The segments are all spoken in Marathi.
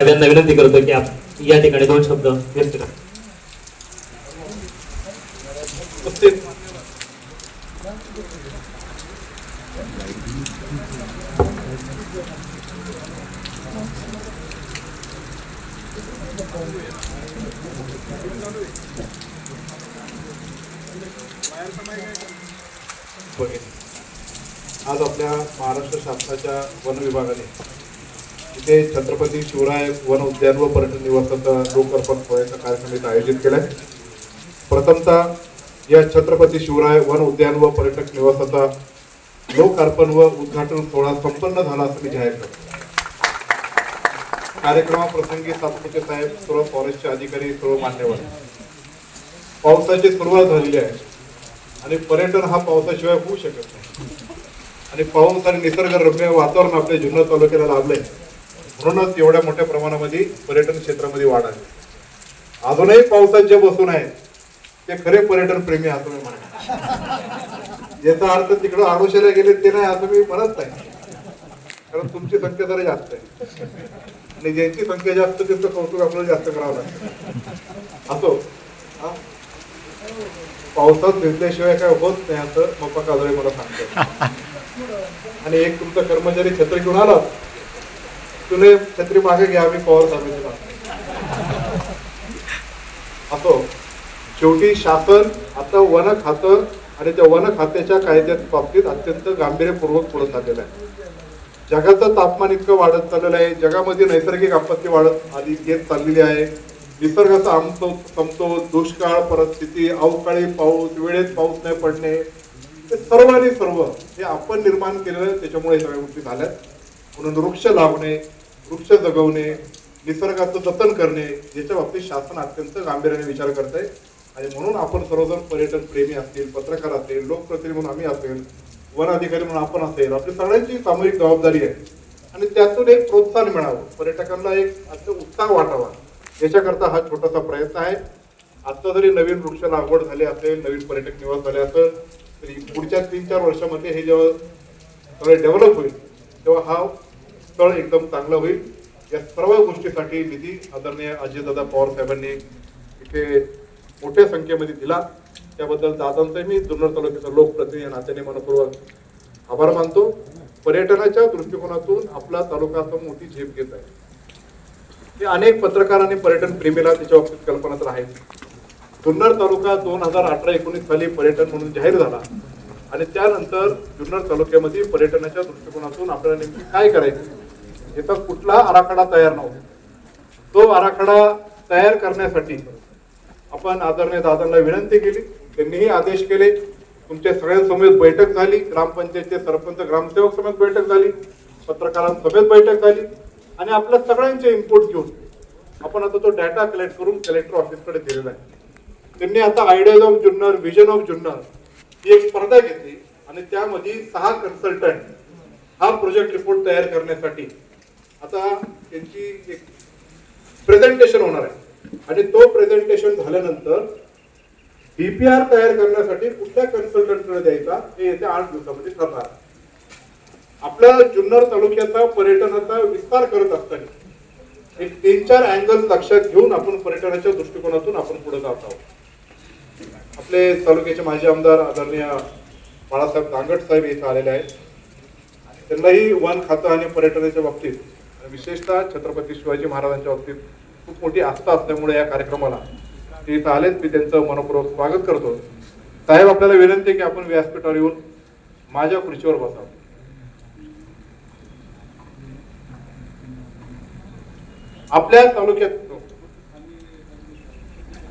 सगळ्यांना विनंती करतो की या ठिकाणी दोन शब्द व्यक्त करा. बघेन आज आपल्या महाराष्ट्र शासनाच्या वन विभागाने इथे छत्रपती शिवराय वन उद्यान व पर्यटन निवासाचा लोकार्पण सोहळ्याचा कार्यक्रम इथं आयोजित आहे प्रथमतः या छत्रपती शिवराय वन उद्यान व पर्यटक निवासाचा लोकार्पण व उद्घाटन सोहळा संपन्न झाला असं मी जाहीर करतो. कार्यक्रमाप्रसंगी सातपुते साहेब सर्व फॉरेस्टचे अधिकारी सर्व मान्यवर. पावसाची सुरुवात झालेली आहे. आणि पर्यटन हा पावसाशिवाय होऊ शकत नाही. आणि पाऊस आणि निसर्गरम्य वातावरण आपल्या जुन्नर तालुक्याला लाभलंय. म्हणूनच एवढ्या मोठ्या प्रमाणामध्ये पर्यटन क्षेत्रामध्ये वाढ आली. अजूनही पावसात जे बसून आहेत ते खरे पर्यटन प्रेमी असं मी म्हणा याचा अर्थ तिकडं आडोशाला गेले ते नाही असं मी म्हणत नाही. कारण तुमची संख्या जरा जास्त आहे. आणि ज्यांची संख्या जास्त त्यांचं कौतुक आपल्याला जास्त करावं लागतं. असो हा? पावसात भिजल्याशिवाय काय होत नाही असं मप्पा काजळे मला सांगतो आणि एक तुमचा कर्मचारी छत्री घेऊन आला. तुने छत्री मागे घ्या आम्ही पवार साहेबांची असो. शेवटी शासन आता वन खातं आणि त्या वन खात्याच्या कायद्यात बाबतीत अत्यंत गांभीर्यपूर्वक पुढे चाललेलं आहे. जगाचं तापमान इतकं वाढत चाललेलं आहे. जगामध्ये नैसर्गिक आपत्ती वाढत आली येत चाललेली आहे. निसर्गाचा आमतो समतोल दुष्काळ परिस्थिती अवकाळी पाऊस वेळेत पाऊस नाही पडणे ते सर्व आणि सर्व हे आपण निर्माण केलेलं त्याच्यामुळे हे सगळ्या गोष्टी झाल्यात. म्हणून वृक्ष लावणे वृक्ष जगवणे निसर्गाचं जतन करणे याच्या बाबतीत शासन अत्यंत गांभीर्याने विचार करत आहे आणि म्हणून आपण सर्वजण पर्यटन प्रेमी असतील पत्रकार असेल लोकप्रतिनिधी म्हणून आम्ही असेल वन अधिकारी म्हणून आपण असेल आपली सगळ्यांची सामूहिक जबाबदारी आहे. आणि त्यातून एक प्रोत्साहन मिळावं. पर्यटकांना एक असं उत्साह वाटावा. याच्याकरता हा छोटासा प्रयत्न आहे. आत्ता जरी नवीन वृक्ष लागवड झाली असेल नवीन पर्यटक निवास झाले असेल तरी पुढच्या तीन चार वर्षामध्ये हे जेव्हा सगळे डेव्हलप होईल तेव्हा हा स्थळ एकदम चांगलं होईल. या सर्व गोष्टीसाठी निधी आदरणीय अजयदादा पवार साहेबांनी इथे मोठ्या संख्येमध्ये दिला. त्याबद्दल दादांचं मी जुन्नर तालुक्याचा लोकप्रतिनिधी या नात्याने मनपूर्वक आभार मानतो. पर्यटनाच्या दृष्टिकोनातून आपला तालुका मोठी झेप घेत आहे. हे अनेक पत्रकार आणि पर्यटन प्रेमीला त्याच्या बाबतीत कल्पना तर आहेत जुन्नर तालुका दोन हजार अठरा एकोणीस साली पर्यटन म्हणून जाहीर झाला. आणि त्यानंतर जुन्नर तालुक्यामध्ये पर्यटनाच्या दृष्टिकोनातून आपल्याला नेमकी काय करायचं? याचा कुठला आराखडा तयार नव्हता. तो आराखडा तयार करण्यासाठी आपण आदरणीय दादांना विनंती केली. त्यांनीही आदेश केले. तुमच्या सगळ्यांसमवेत बैठक झाली. ग्रामपंचायतचे सरपंच ग्रामसेवक समेत बैठक झाली. पत्रकारांसमेत बैठक झाली. आणि आपल्या सगळ्यांचे इनपुट घेऊन. आपण आता तो डाटा कलेक्ट करून कलेक्टर ऑफिसकडे दिलेला आहे. त्यांनी आता ideas of Junnar vision of Junnar ही एक स्पर्धा घेतली आणि त्यामध्ये सहा कन्सल्टंट हा प्रोजेक्ट रिपोर्ट तयार करण्यासाठी आता त्यांची एक प्रेझेंटेशन होणार आहे. आणि तो प्रेझेंटेशन झाल्यानंतर डीपीआर तयार करण्यासाठी कुठल्या कन्सल्टंटकडे द्यायचा हे येत्या आठ दिवसामध्ये ठरणार आपलं आपल्या जुन्नर तालुक्याचा पर्यटनाचा विस्तार करत असताना एक तीन चार अँगल लक्षात घेऊन आपण पर्यटनाच्या दृष्टिकोनातून आपण पुढे जात आहोत. आपले तालुक्याचे माजी आमदार आदरणीय बाळासाहेब दांगट साहेब इथं आलेले आहेत. त्यांनाही वन खातं आणि पर्यटनाच्या बाबतीत विशेषतः छत्रपती शिवाजी महाराजांच्या बाबतीत खूप मोठी आस्था असल्यामुळे या कार्यक्रमाला ते इथं आलेत. मी त्यांचं मनपूर्वक स्वागत करतो. साहेब आपल्याला विनंती आहे की आपण व्यासपीठावर येऊन माझ्या खुर्चीवर बसावं आपल्या तालुक्यात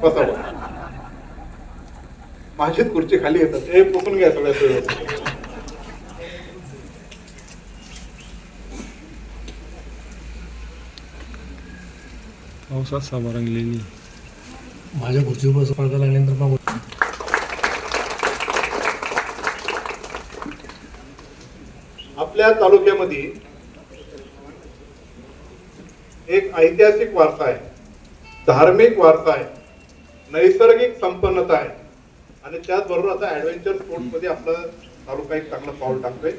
बसावं माझीच खुर्ची खाली येतात. हे पुसून घ्या सगळ्या पावसात सभा रंगलेली माझ्या खुर्चीवर बस पडदा लागल्यानंतर मग आपल्या तालुक्यामध्ये एक ऐतिहासिक वारसा आहे. धार्मिक वारसा आहे. नैसर्गिक संपन्नता आहे. आणि त्याचबरोबर आता ॲडव्हेंचर स्पोर्टमध्ये आपला तालुका एक चांगलं पाऊल टाकतोय.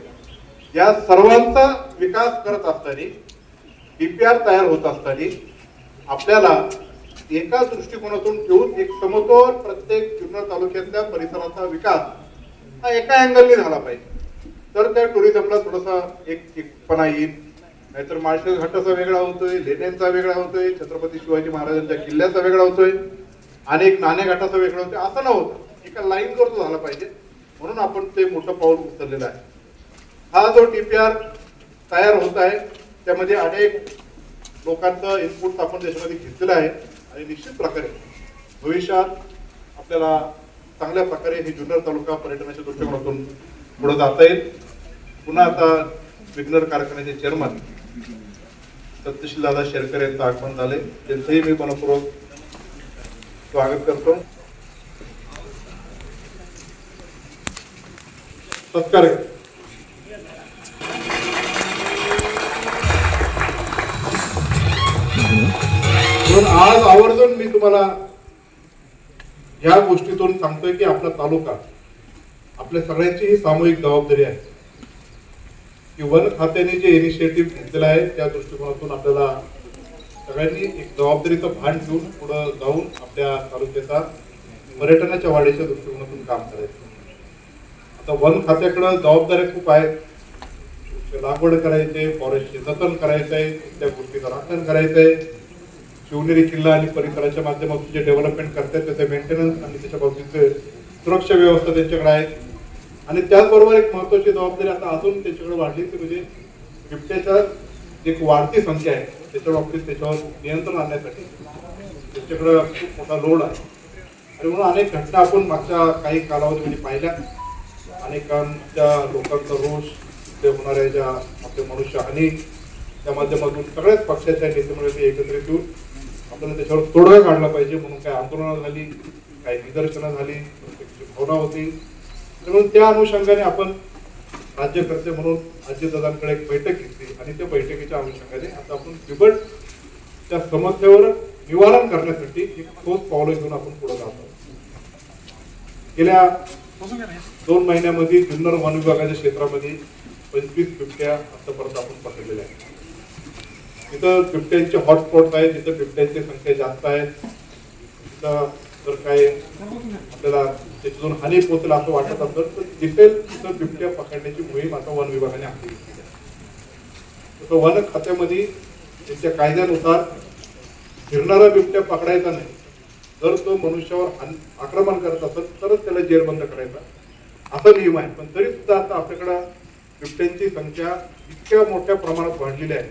या सर्वांचा विकास करत असताना डीपीआर तयार होत असताना आपल्याला एका दृष्टिकोनातून ठेवून एक समतोल प्रत्येक जुन्नर तालुक्यातल्या परिसराचा विकास हा एका अँगलने झाला पाहिजे. तर त्या टुरिझमला थोडासा एक एकपणा येईल. नाहीतर माळशेज घाटाचा वेगळा होतोय लेण्यांचा वेगळा होतोय छत्रपती शिवाजी महाराजांच्या किल्ल्याचा वेगळा होतोय अनेक नाणे घाटाचा वेगळा होतोय. असं न होतं एका लाईनवर तो झाला पाहिजे. म्हणून आपण ते मोठं पाऊल उचललेलं आहे. हा जो टीपीआर तयार होत आहे त्यामध्ये अनेक लोकांचं इनपुट आपण त्याच्यामध्ये घेतलेलं आहे आणि निश्चित प्रकारे भविष्यात आपल्याला चांगल्या प्रकारे हे जुन्नर तालुका पर्यटनाच्या दृष्टिकोनातून पुढे जाता येईल. पुन्हा आता विग्नर कारखान्याचे चेअरमन सत्यशील दादा शेरकर यांचं आगमन झाले त्यांचंही मी मनपूर्वक स्वागत करतो. सत्कार म्हणून आज आवर्जून मी तुम्हाला या गोष्टीतून सांगतोय की आपला तालुका आपल्या सगळ्यांची ही सामूहिक जबाबदारी आहे. की वन खात्याने जे इनिशिएटिव्ह घेतलेलं आहे त्या दृष्टिकोनातून आपल्याला सगळ्यांनी एक जबाबदारीचं भान ठेवून पुढं जाऊन आपल्या तालुक्याचा पर्यटनाच्या वाढीच्या दृष्टिकोनातून काम करायचं. आता वन खात्याकडं जबाबदाऱ्या खूप आहेत. लागवड करायचे फॉरेस्टचे जतन करायचं आहे त्या गोष्टीचं राखण करायचं आहे शिवनेरी किल्ला आणि परिसराच्या माध्यमातून जे डेव्हलपमेंट करतात त्याचं मेंटेनन्स आणि त्याच्या बाबतीत सुरक्षा व्यवस्था त्यांच्याकडे आहे. आणि त्याचबरोबर एक महत्वाची जबाबदारी आता अजून त्याच्याकडे वाढली ती म्हणजे बिबट्याच्या एक वाढती संख्या आहे त्याच्या बाबतीत त्याच्यावर नियंत्रण आणण्यासाठी. त्याच्याकडे खूप मोठा लोड आहे. आणि म्हणून अनेक घटना आपण मागच्या काही कालावधीमध्ये म्हणजे पाहिल्या. अनेकांच्या लोकांचा रोष ते होणाऱ्या ज्या आपल्या मनुष्यहानी त्या माध्यमातून सगळ्याच पक्षाच्या नेतेमुळे एकत्रित येऊन आपल्याला त्याच्यावर तोडगा काढला पाहिजे म्हणून काही आंदोलनं झाली काही निदर्शनं झाली प्रत्येकाची भावना होती. म्हणून त्या अनुषंगाने आपण राज्यकर्ते म्हणून राज्यदादांकडे एक बैठक घेतली आणि त्या बैठकीच्या अनुषंगाने आता आपण बिबट त्या समस्येवर निवारण करण्यासाठी एक ठोस पावलं घेऊन आपण पुढे जात आहोत. गेल्या दोन महिन्यामध्ये जुन्नर वन विभागाच्या क्षेत्रामध्ये पंचवीस बिबट्या आतापर्यंत आपण पकडलेल्या आहेत. तिथं बिबट्यांचे हॉटस्पॉट आहेत तिथं बिबट्यांची संख्या जास्त आहे. तिथं जर काय आपल्याला त्याच्यातून हानी पोचला असं वाटत असेल तर दिसेल तिथं बिबट्या पकडण्याची मोहीम आता वन विभागाने हाती. घेतली आहे तसं वन खात्यामध्ये त्यांच्या कायद्यानुसार फिरणारा बिबट्या पकडायचा नाही. जर तो मनुष्यावर आक्रमण करत असेल तरच त्याला जेरबंद करायचा. असा नियम आहे. पण तरी सुद्धा आता आपल्याकडं बिबट्यांची संख्या इतक्या मोठ्या प्रमाणात वाढलेली आहे.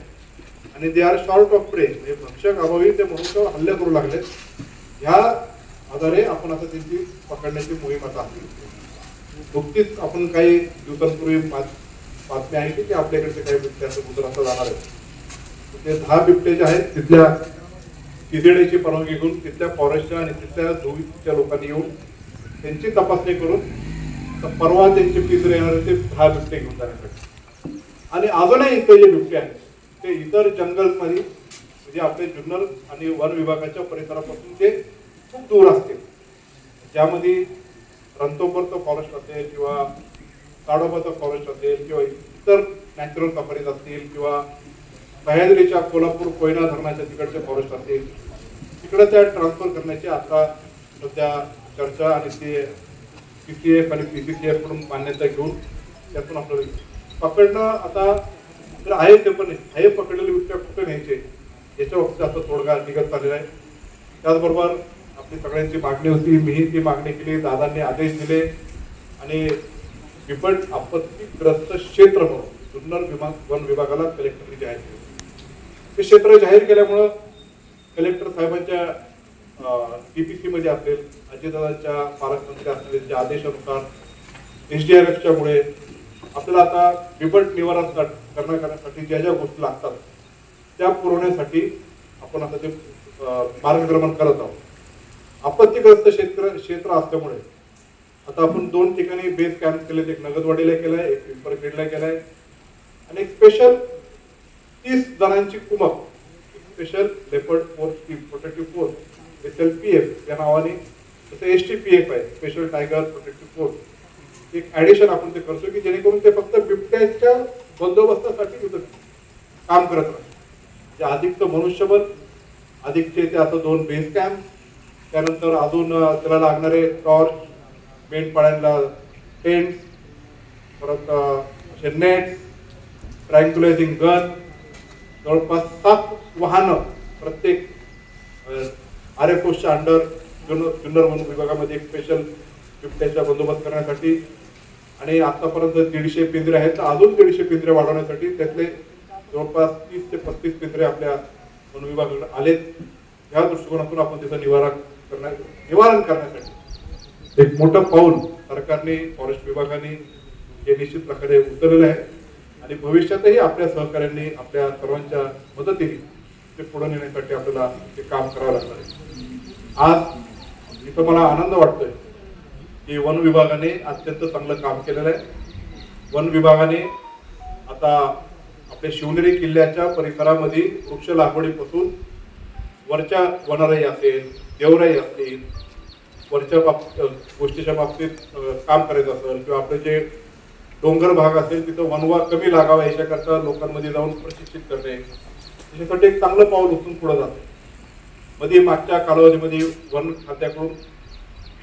आणि दे आर शॉर्ट ऑफ प्रे म्हणजे भक्षक अभावी ते मनुष्यावर हल्ले करू लागले ह्या आधारे आपण आता त्यांची पकडण्याची मोहीम आता हाती नुकतीच आपण काही दिवसांपूर्वी बात- बातमी आहे की आपल्याकडचे काही बिबट्याचं गुजरातला जाणार आहे ते दहा बिबटे जे आहेत तिथल्या किदेडीची परवानगी घेऊन तिथल्या फॉरेस्टच्या आणि तिथल्या झोईच्या लोकांनी येऊन त्यांची तपासणी करून तर परवा त्यांचे पिजरे येणार ते दहा बिबटे घेऊन जाण्यासाठी. आणि अजूनही इथे जे बिबटे आहेत ते इतर जंगलमध्ये म्हणजे आपले जुन्नर आणि वन विभागाच्या परिसरापासून ते खूप दूर असते ज्यामध्ये रणतोपर्चं फॉरेस्ट असेल किंवा ताडोबाचं फॉरेस्ट असेल किंवा इतर नॅचरल सफारीज असतील किंवा सह्याद्रीच्या कोल्हापूर कोयना धरणाच्या तिकडचे फॉरेस्ट असतील. तिकडं त्या ट्रान्सफर करण्याची आता सध्या चर्चा आणि ते पी सी एफ आणि पी सी सी एफकडून मान्यता घेऊन त्यातून आपल्याला पकडणं आता तर आहे ते पण आहे. पकडलेले बिबट्या कुठे न्यायचे याच्या बाबतीत आता तोडगा निघत चाललेला आहे. त्याचबरोबर आपली सगळ्यांची मागणी होती. मीही ती मागणी केली. दादांनी आदेश दिले. आणि बिबट आपत्तीग्रस्त क्षेत्र म्हणून जुन्नर विभाग वन विभागाला कलेक्टरने जाहीर केले. ते क्षेत्र जाहीर केल्यामुळं कलेक्टर साहेबांच्या टीपीसी मध्ये असेल अजितदादांच्या पालकमंत्री असतील त्यांच्या आदेशानुसार एस डी आर एफच्या मुळे आपल्याला आता बिबट निवारण सा- करणं करण्यासाठी ज्या ज्या गोष्टी लागतात त्या पुरवण्यासाठी आपण आता ते मार्गक्रमण करत आहोत. आपत्तीग्रस्त क्षेत्र क्षेत्र असल्यामुळे. आता आपण दोन ठिकाणी बेस कॅम्प केले एक नगदवाडीला केलाय एक पिंपरखेडला केलाय. आणि एक स्पेशल तीस जणांची कुमक special leopard force team protective force S L P F या नावाने. तसं एस टी पी एफ आहे स्पेशल टायगर प्रोटेक्टिव्ह फोर्स एक ऍडिशन आपण ते करतो की जेणेकरून ते फक्त बिबट्याच्या बंदोबस्तासाठी काम करत राहतो जे अधिकचं मनुष्यबळ अधिकचे ते असं दोन बेस कॅम्प त्यानंतर अजून त्याला लागणारे टॉर्च मेंढपाळ्यांना टेंट परत अं, असे नेट ट्रँक्युलायझिंग गन जवळपास सात वाहनं प्रत्येक आर एफ ओच्या अंडर जुन्नर जुन्नर वन विभागामध्ये एक स्पेशल बिबट्याचा बंदोबस्त करण्यासाठी. आणि आतापर्यंत दीडशे पिंजरे आहेत. तर अजून दीडशे पिंजरे वाढवण्यासाठी त्यातले जवळपास तीस ते पस्तीस पिंजरे आपल्या वन विभागाकडे आलेत. ह्या दृष्टिकोनातून आपण त्याचा निवारा करण्या निवारण करण्यासाठी. एक मोठं पाऊल सरकारने फॉरेस्ट विभागाने हे निश्चित प्रकारे उचललेलं आहे आणि भविष्यातही आपल्या सहकार्यांनी आपल्या सर्वांच्या मदतीने ते पुढे नेण्यासाठी आपल्याला ते काम करावं लागणार आहे. आज इथं मला आनंद वाटतोय की वन विभागाने अत्यंत चांगलं काम केलेलं आहे. वन विभागाने आता आपल्या शिवनेरी किल्ल्याच्या परिसरामध्ये वृक्ष लागवडीपासून वरच्या वनराई असेल देवराई असतील वरच्या बाब गोष्टीच्या बाबतीत काम करायचं असेल किंवा आपले जे डोंगर भाग असेल तिथं वनवा कमी लागावा याच्याकरता लोकांमध्ये जाऊन प्रशिक्षित करणे. याच्यासाठी एक चांगलं पाऊल उचलून पुढं जातं. मध्ये मागच्या कालावधीमध्ये वन खात्याकडून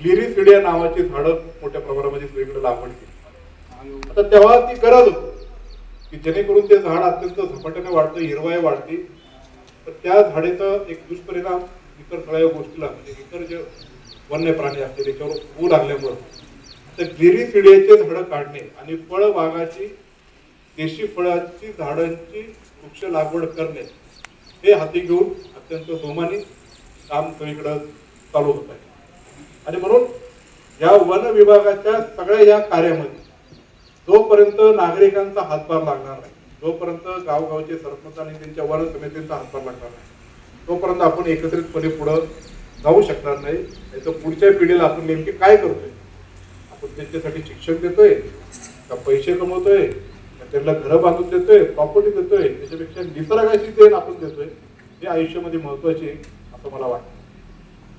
ग्लिरिसिडिया नावाची झाडं मोठ्या प्रमाणामध्ये सगळीकडे लागवड केली. आता तेव्हा ती गरज होती की जेणेकरून ते झाड अत्यंत झपाट्याने वाढतं हिरवाई वाढते तर त्या झाडेचा एक दुष्परिणाम इतर सगळ्या गोष्टीला म्हणजे इतर जे वन्य प्राणी असतील त्याच्यावर होऊ लागल्यामुळं तर ग्लिरिसिडियाचे झाडं काढणे आणि फळबागाची देशी फळाची झाडांची वृक्ष लागवड करणे हे हाती घेऊन अत्यंत जोमाने काम सगळीकडं चालू होत आहे. आणि म्हणून या वन विभागाच्या सगळ्या या कार्यामध्ये जोपर्यंत नागरिकांचा हातभार लागणार नाही जोपर्यंत गावगावचे सरपंच आणि त्यांच्या वन समितींचा हातभार लागणार नाही तोपर्यंत आपण एकत्रितपणे पुढं जाऊ शकणार नाही. नाही तर पुढच्या पिढीला आपण नेमके काय करतोय? आपण त्यांच्यासाठी शिक्षण देतोय का पैसे कमवतोय का त्यांना घरं बांधून देतोय प्रॉपर्टी देतोय त्याच्यापेक्षा निसर्गाची देण आपण देतोय हे आयुष्यामध्ये महत्त्वाचे असं मला वाटतं.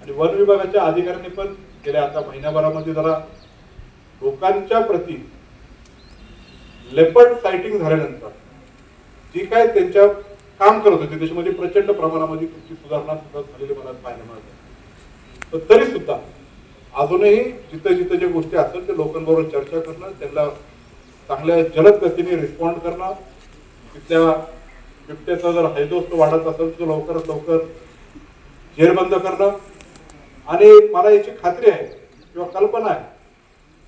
आणि वन विभागाच्या अधिकाऱ्यांनी पण गेल्या आता महिन्याभरामध्ये जरा लोकांच्या प्रती लेपर्ड सायटिंग झाल्यानंतर जी काय त्यांच्या काम करत होते. त्याच्यामध्ये प्रचंड प्रमाणामध्ये तुमची सुधारणा सुद्धा झालेली मला पाहायला मिळत तर तरी सुद्धा अजूनही जिथं जिथं ज्या गोष्टी असतात ते लोकांबरोबर चर्चा करणं त्यांना चांगल्या जलद गतीने रिस्पॉन्ड करणं तिथल्या बिबट्याचा जर हैदोस्त वाढत असेल तर लवकरात लवकर जेरबंद करणं. आणि मला याची खात्री आहे किंवा कल्पना आहे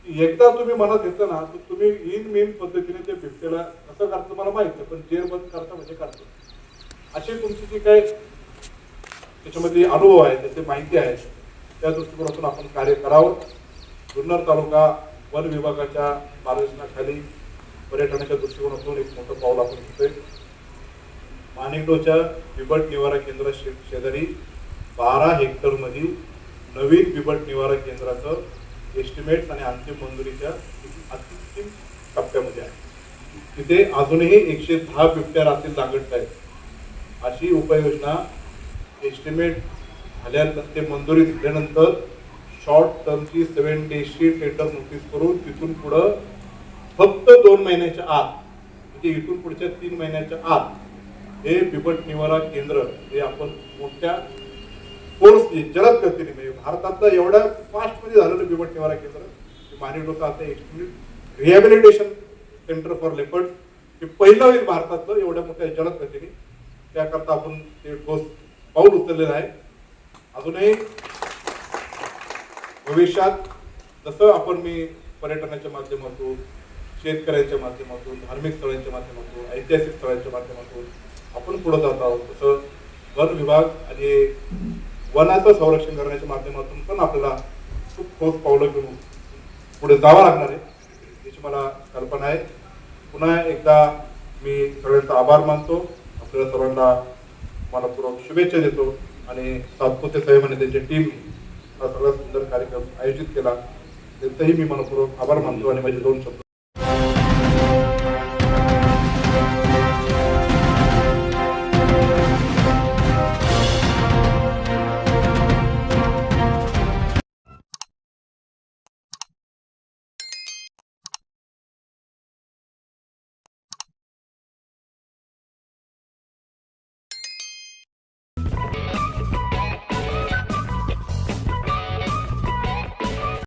की एकदा तुम्ही मनात घेतलं ना तर तुम्ही इन मेन पद्धतीने ते बिबट्याला कसं करतं मला माहिती आहे पण जेरबंद करता म्हणजे करतो अशी तुमचे जे काही त्याच्यामध्ये अनुभव आहे त्याचे माहिती आहे त्या दृष्टिकोनातून आपण कार्य करावं. जुन्नर तालुका वन विभागाच्या मार्गदर्शनाखाली पर्यटनाच्या दृष्टिकोनातून एक मोठं पाऊल आपण घेतोय. माणिकडोच्या बिबट निवारा केंद्र शे- शेजारी बारा हेक्टरमध्ये नवीन बिबट निवारा केंद्राचं एस्टिमेट आणि अंतिम मंजुरीच्या अंतिम टप्प्यामध्ये आहे. तिथे अजूनही एकशे दहा बिबट्या रात्री लागत आहेत. अशी उपाययोजना एस्टिमेट झाल्यानंतर ते मंजुरी दिल्यानंतर शॉर्ट टर्मची सेवन डेजची टेंडर नोटीस करून तिथून पुढं फक्त दोन महिन्याच्या आत म्हणजे इथून पुढच्या तीन महिन्याच्या आत हे बिबट निवारा केंद्र हे आपण मोठ्या फोर्स जलद गतीने म्हणजे भारतातलं एवढ्या फास्टमध्ये झालेलं बिबट निवारा केंद्र मानवी डोकं आता exclusive rehabilitation centre for leopard हे पहिलं होईल भारतातलं एवढ्या मोठ्या जलद गतीने. त्याकरता आपण ते ठोस पाऊल उचललेलं आहे. अजूनही भविष्यात जसं आपण मी पर्यटनाच्या माध्यमातून शेतकऱ्यांच्या माध्यमातून धार्मिक स्थळांच्या माध्यमातून ऐतिहासिक स्थळांच्या माध्यमातून आपण पुढे जात आहोत. तसं वन विभाग आणि वनाचं संरक्षण करण्याच्या माध्यमातून पण आपल्याला खूप ठोस पावलं घेऊन पुढे जावं लागणार आहे याची मला कल्पना आहे. पुन्हा एकदा मी सगळ्यांचा आभार मानतो. सगळ्या सर्वांना मला पूर्वक शुभेच्छा देतो आणि सातपुते साहेब आणि त्यांच्या टीम हा सगळा सुंदर कार्यक्रम आयोजित केला. त्यांचाही मी मनपूर्वक आभार मानतो आणि माझे दोन शब्द